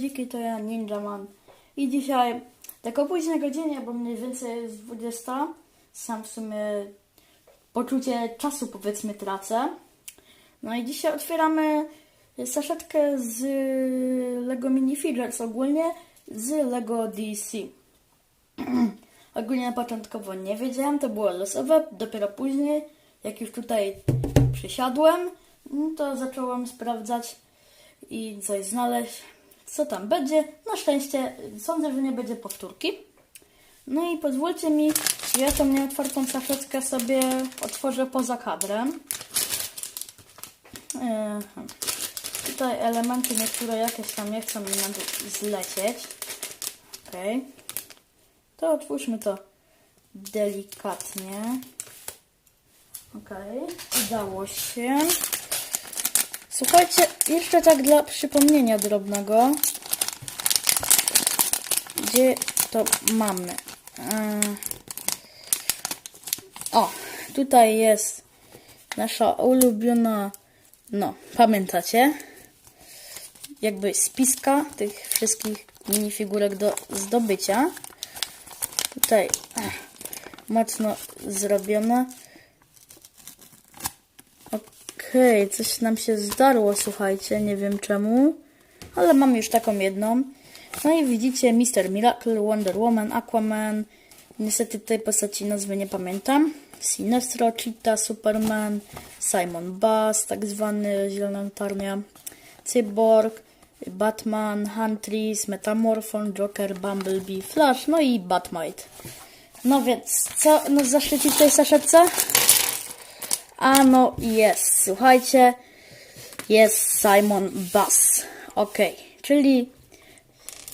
Dziki, to ja Ninja Man. I dzisiaj tak o późnej godzinie, bo mniej więcej jest 20, sam w sumie poczucie czasu powiedzmy tracę. No i dzisiaj otwieramy saszetkę z Lego Mini Figures, ogólnie z Lego DC. Ogólnie na początkowo nie wiedziałem, to było losowe, dopiero później, jak już tutaj przysiadłem, no to zacząłem sprawdzać i coś znaleźć, co tam będzie. Na szczęście sądzę, że nie będzie powtórki. No i pozwólcie mi, ja tą nieotwartą saszetkę sobie otworzę poza kadrem. Tutaj elementy niektóre jakieś tam nie chcą mi na zlecieć. Okej. To otwórzmy to delikatnie. Okej, udało się. Słuchajcie, jeszcze tak dla przypomnienia drobnego. Gdzie to mamy? Yy. O, tutaj jest nasza ulubiona, no, pamiętacie? Jakby spiska tych wszystkich minifigurek do zdobycia. Tutaj ech, mocno zrobiona. Okej, coś nam się zdarło, słuchajcie, nie wiem czemu, ale mam już taką jedną. No i widzicie Mr. Miracle, Wonder Woman, Aquaman, niestety tej postaci nazwy nie pamiętam. Sinestro, Cheetah, Superman, Simon Bass, tak zwany Zielona Latarnia, Cyborg, Batman, Huntress, Metamorphon, Joker, Bumblebee, Flash, no i Batmite. No więc, co nas zaszczyci w tej saszetce? A no jest, słuchajcie, jest Simon Bass. Ok, czyli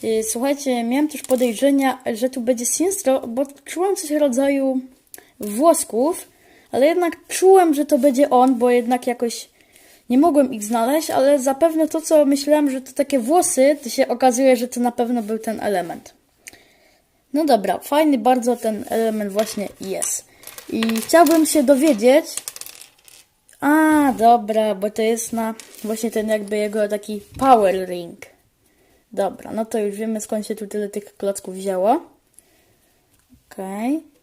yy, słuchajcie, miałem też podejrzenia, że tu będzie Sinestro, bo czułem coś rodzaju włosków, ale jednak czułem, że to będzie on, bo jednak jakoś nie mogłem ich znaleźć, ale zapewne to, co myślałem, że to takie włosy, to się okazuje, że to na pewno był ten element. No dobra, fajny bardzo ten element właśnie jest. I chciałbym się dowiedzieć, a, dobra, bo to jest na właśnie ten jakby jego taki power ring. Dobra, no to już wiemy skąd się tu tyle tych klocków wzięło. Okej. Okay.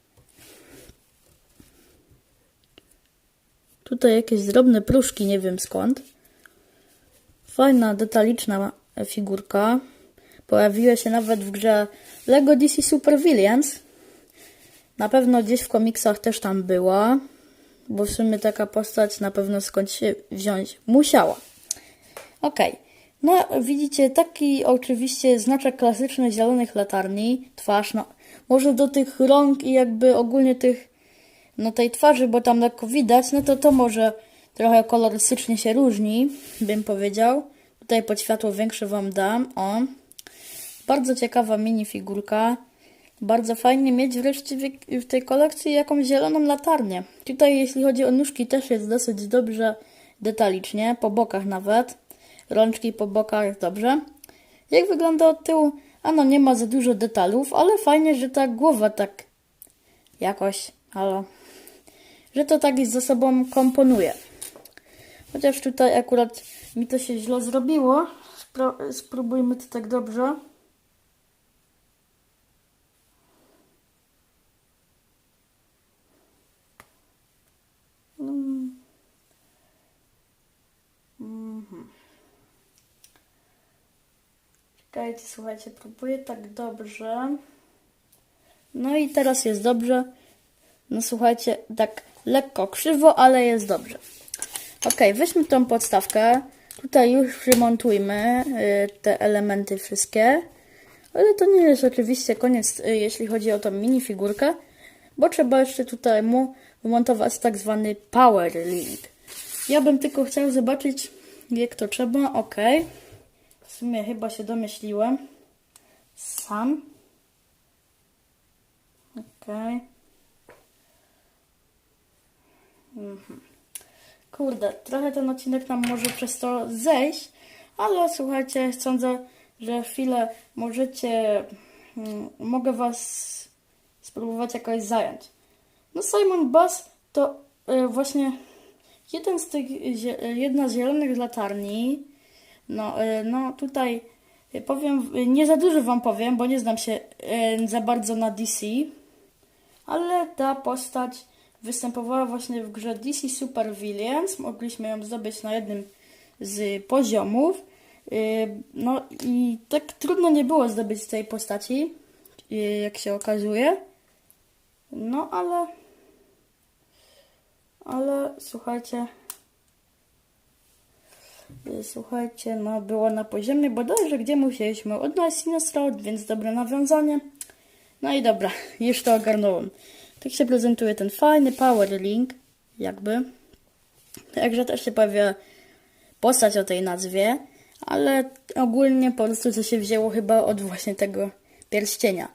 Tutaj jakieś drobne pruszki, nie wiem skąd. Fajna, detaliczna figurka. Pojawiła się nawet w grze Lego DC Super Villains. Na pewno gdzieś w komiksach też tam była bo w sumie taka postać na pewno skąd się wziąć musiała. Ok, no widzicie taki oczywiście znaczek klasyczny zielonych latarni, twarz, no może do tych rąk i jakby ogólnie tych, no tej twarzy, bo tam lekko widać, no to to może trochę kolorystycznie się różni, bym powiedział. Tutaj pod światło większe Wam dam, o. Bardzo ciekawa minifigurka. Bardzo fajnie mieć wreszcie w tej kolekcji jakąś zieloną latarnię. Tutaj jeśli chodzi o nóżki też jest dosyć dobrze detalicznie, po bokach nawet. Rączki po bokach dobrze. Jak wygląda od tyłu? Ano nie ma za dużo detalów, ale fajnie, że ta głowa tak jakoś, halo, że to tak ze sobą komponuje. Chociaż tutaj akurat mi to się źle zrobiło. Spróbujmy to tak dobrze. Czekajcie, słuchajcie, próbuję tak dobrze. No i teraz jest dobrze. No słuchajcie, tak lekko krzywo, ale jest dobrze. Ok, weźmy tą podstawkę. Tutaj już przymontujmy y, te elementy wszystkie. Ale to nie jest oczywiście koniec, y, jeśli chodzi o tą minifigurkę, bo trzeba jeszcze tutaj mu wymontować tak zwany power link. Ja bym tylko chciał zobaczyć, jak to trzeba. Ok. W sumie chyba się domyśliłem. Sam. Okej. Mhm. Kurde, trochę ten odcinek nam może przez to zejść, ale słuchajcie, sądzę, że chwilę możecie, hmm, mogę Was spróbować jakoś zająć. No Simon Bass to y, właśnie jeden z tych, jedna z zielonych latarni, no, y, no tutaj Y, Powiem, y, nie za dużo wam powiem, bo nie znam się za bardzo na DC, ale ta postać występowała właśnie w grze DC Super Villains. Mogliśmy ją zdobyć na jednym z poziomów. No i tak trudno nie było zdobyć tej postaci, jak się okazuje. No ale. Ale słuchajcie. Y, Słuchajcie, no było na poziomie bodajże, gdzie musieliśmy odnaleźć Sinestro, więc dobre nawiązanie. No i dobra, już to ogarnąłem. Tak się prezentuje ten fajny Power Link, jakby. Także też się pojawia postać o tej nazwie, ale ogólnie po prostu to się wzięło chyba od właśnie tego pierścienia.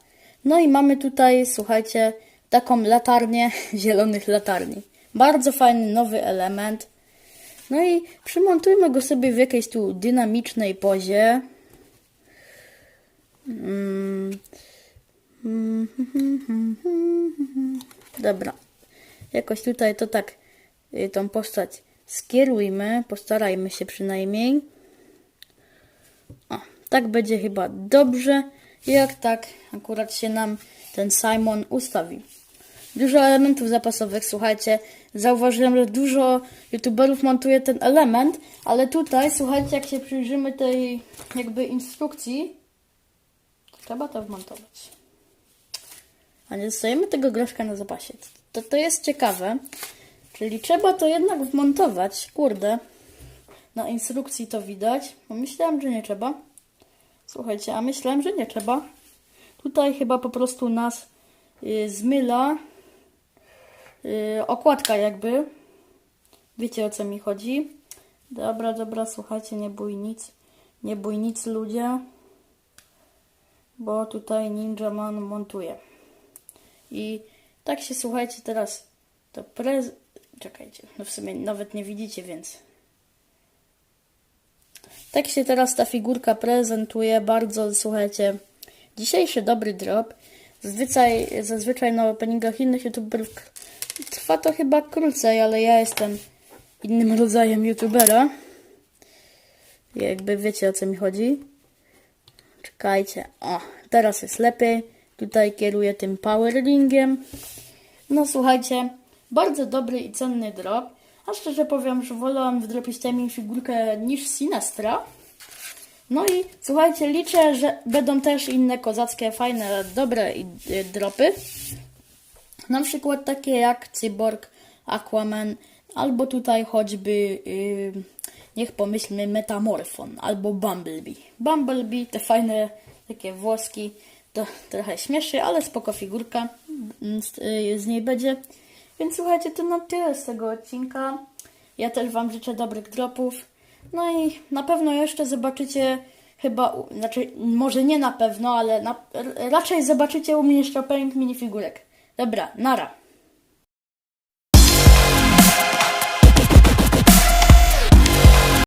No i mamy tutaj, słuchajcie, taką latarnię zielonych latarni. Bardzo fajny nowy element. No i przymontujmy go sobie w jakiejś tu dynamicznej pozie. Dobra. Jakoś tutaj to tak y, tą postać skierujmy. Postarajmy się przynajmniej. O, tak będzie chyba dobrze. Jak tak akurat się nam ten Simon ustawi. Dużo elementów zapasowych, słuchajcie. Zauważyłem, że dużo youtuberów montuje ten element, ale tutaj, słuchajcie, jak się przyjrzymy tej jakby instrukcji, to trzeba to wmontować. A nie dostajemy tego groszka na zapasie. To, to jest ciekawe. Czyli trzeba to jednak wmontować. Kurde. Na instrukcji to widać. Bo myślałem, że nie trzeba. Słuchajcie, a myślałem, że nie trzeba. Tutaj chyba po prostu nas y, zmyla y, okładka jakby. Wiecie o co mi chodzi. Dobra, dobra, słuchajcie, nie bój nic. Nie bój nic ludzie. Bo tutaj Ninja Man montuje. I tak się słuchajcie teraz to prez... Czekajcie, no w sumie nawet nie widzicie, więc... Tak się teraz ta figurka prezentuje, bardzo, słuchajcie, dzisiejszy dobry drop. Zazwyczaj, zazwyczaj na openingach innych youtuberów trwa to chyba krócej, ale ja jestem innym rodzajem youtubera. Jakby wiecie o co mi chodzi. Czekajcie, o, teraz jest lepiej. Tutaj kieruję tym powerlingiem. No słuchajcie, bardzo dobry i cenny drop. A szczerze powiem, że wolałam wdropić mi figurkę niż Sinestra. No i słuchajcie, liczę, że będą też inne kozackie, fajne, dobre y, dropy. Na przykład takie jak Cyborg, Aquaman, albo tutaj choćby, yy, niech pomyślmy, Metamorfon, albo Bumblebee. Bumblebee, te fajne takie włoski, to trochę śmieszy, ale spoko figurka mm, z, yy, z niej będzie. Więc słuchajcie, to na tyle z tego odcinka. Ja też Wam życzę dobrych dropów. No i na pewno jeszcze zobaczycie chyba, znaczy może nie na pewno, ale na, raczej zobaczycie u mnie jeszcze opening minifigurek. Dobra, nara.